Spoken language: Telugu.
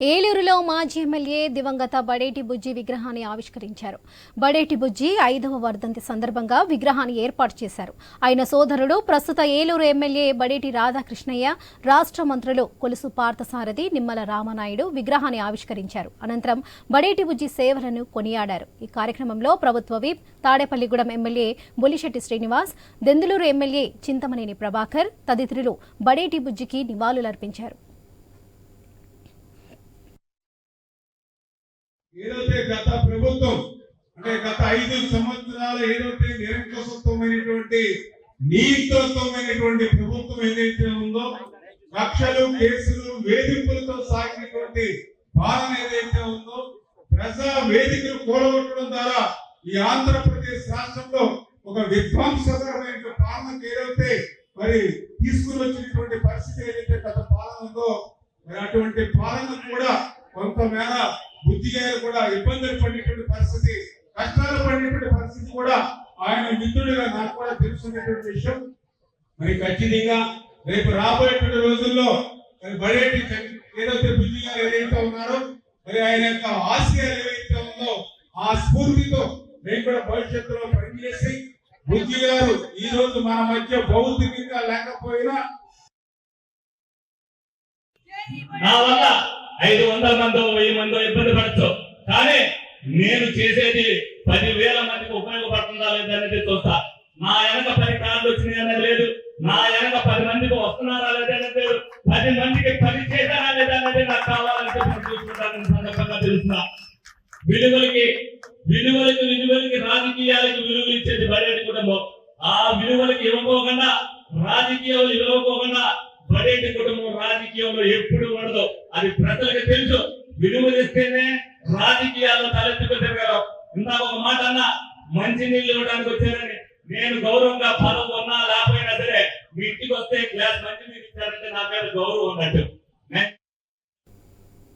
ఏలూరులో మాజీ ఎమ్మెల్యే దివంగత బడేటి బుజ్జి విగ్రహాన్ని ఆవిష్కరించారు. బడేటి బుజ్జి ఐదవ వర్ధంతి సందర్భంగా విగ్రహాన్ని ఏర్పాటు చేశారు. ఆయన సోదరుడు ప్రస్తుత ఏలూరు ఎమ్మెల్యే బడేటి రాధాకృష్ణయ్య రాష్ట్ర మంత్రులు కొలుసు పార్థసారథి నిమ్మల రామనాయుడు విగ్రహాన్ని ఆవిష్కరించారు. అనంతరం బడేటి బుజ్జి సేవలను కొనియాడారు. ఈ కార్యక్రమంలో ప్రభుత్వ whip Tadepalligudem MLA Bolisetti Srinivas Denduluru MLA Chintamaneni Prabhakar తదితరులు బడేటి బుజ్జికి నివాళులర్పించారు ఏదైతే గత ప్రభుత్వం అంటే గత ఐదు సంవత్సరాలు ఏదైతే నిరంకుశత్వమైనటువంటి నీతిత్వమైనటువంటి ప్రభుత్వం ఏదైతే ఉందో కక్షలు కేసులు వేధింపులతో సాగినటువంటి పాలన ఏదైతే ఉందో ప్రజా వేదికలు కూడగొట్టడం ద్వారా ఈ ఆంధ్రప్రదేశ్ రాష్ట్రంలో ఒక విధ్వంసకరమైన పాలనకు ఏదైతే మరి తీసుకుని వచ్చినటువంటి పరిస్థితి ఏదైతే గత పాలన ఉందో మరి అటువంటి పాలన కూడా కొంతమేర బుద్ధి గారు కూడా ఇబ్బందులు పడినటువంటి పరిస్థితి కష్టాలు పడినటువంటి పరిస్థితి కూడా ఆయన మిత్రుడిగా నాకు కూడా తెలుసుకున్నటువంటి విషయం. మరి ఖచ్చితంగా రేపు రాబోయేటువంటి రోజుల్లో మరి బడేటి ఏదైతే బుద్ధి గారు ఏదైతే ఉన్నారో మరి ఆయన యొక్క ఆశయాలు ఏవైతే ఉందో ఆ స్ఫూర్తితో మేము కూడా భవిష్యత్తులో పనిచేసి బుద్ధి గారు ఈ రోజు మన మధ్య భౌతికంగా లేకపోయినా నా వల్ల ఐదు వందల మందో వెయ్యి మందో ఇబ్బంది పడచ్చు. కానీ నేను చేసేది పదివేల మందికి ఉపయోగపడుతుందా లేదా అనేది చూస్తా. నా వెనక పది కార్లు వచ్చినాయి అనేది లేదు. నా వెనక పది మందికి వస్తున్నారా లేదా అనేది లేదు. పది మందికి పని చేశారా లేదా అనేది నాకు కావాలని చూసుకుంటాను సందర్భంగా తెలుస్తున్నా విలువలకి విలువలకి విలువలకి రాజకీయాలకి విలువలు ఇచ్చేది బడేటి కుటుంబం. ఆ విలువలకి ఇవ్వకోకుండా రాజకీయాలు ఇవ్వకోకుండా బడేటి కుటుంబం రాజకీయంలో ఎప్పుడు ఉందో అది ప్రజలకు తెలుసు. విలువలు ఇస్తేనే రాజకీయాల్లో తలెత్తుకు తిరగలరు ఇందాక ఒక మాట అన్న మంచి నీళ్ళు ఇవ్వడానికి వచ్చారని. నేను గౌరవంగా పదవి ఉన్నా లేకపోయినా సరే మీ ఇంటికి వస్తే గ్లాస్ మంచి నీళ్ళు ఇచ్చారంటే నా మీద గౌరవం ఉన్నట్టు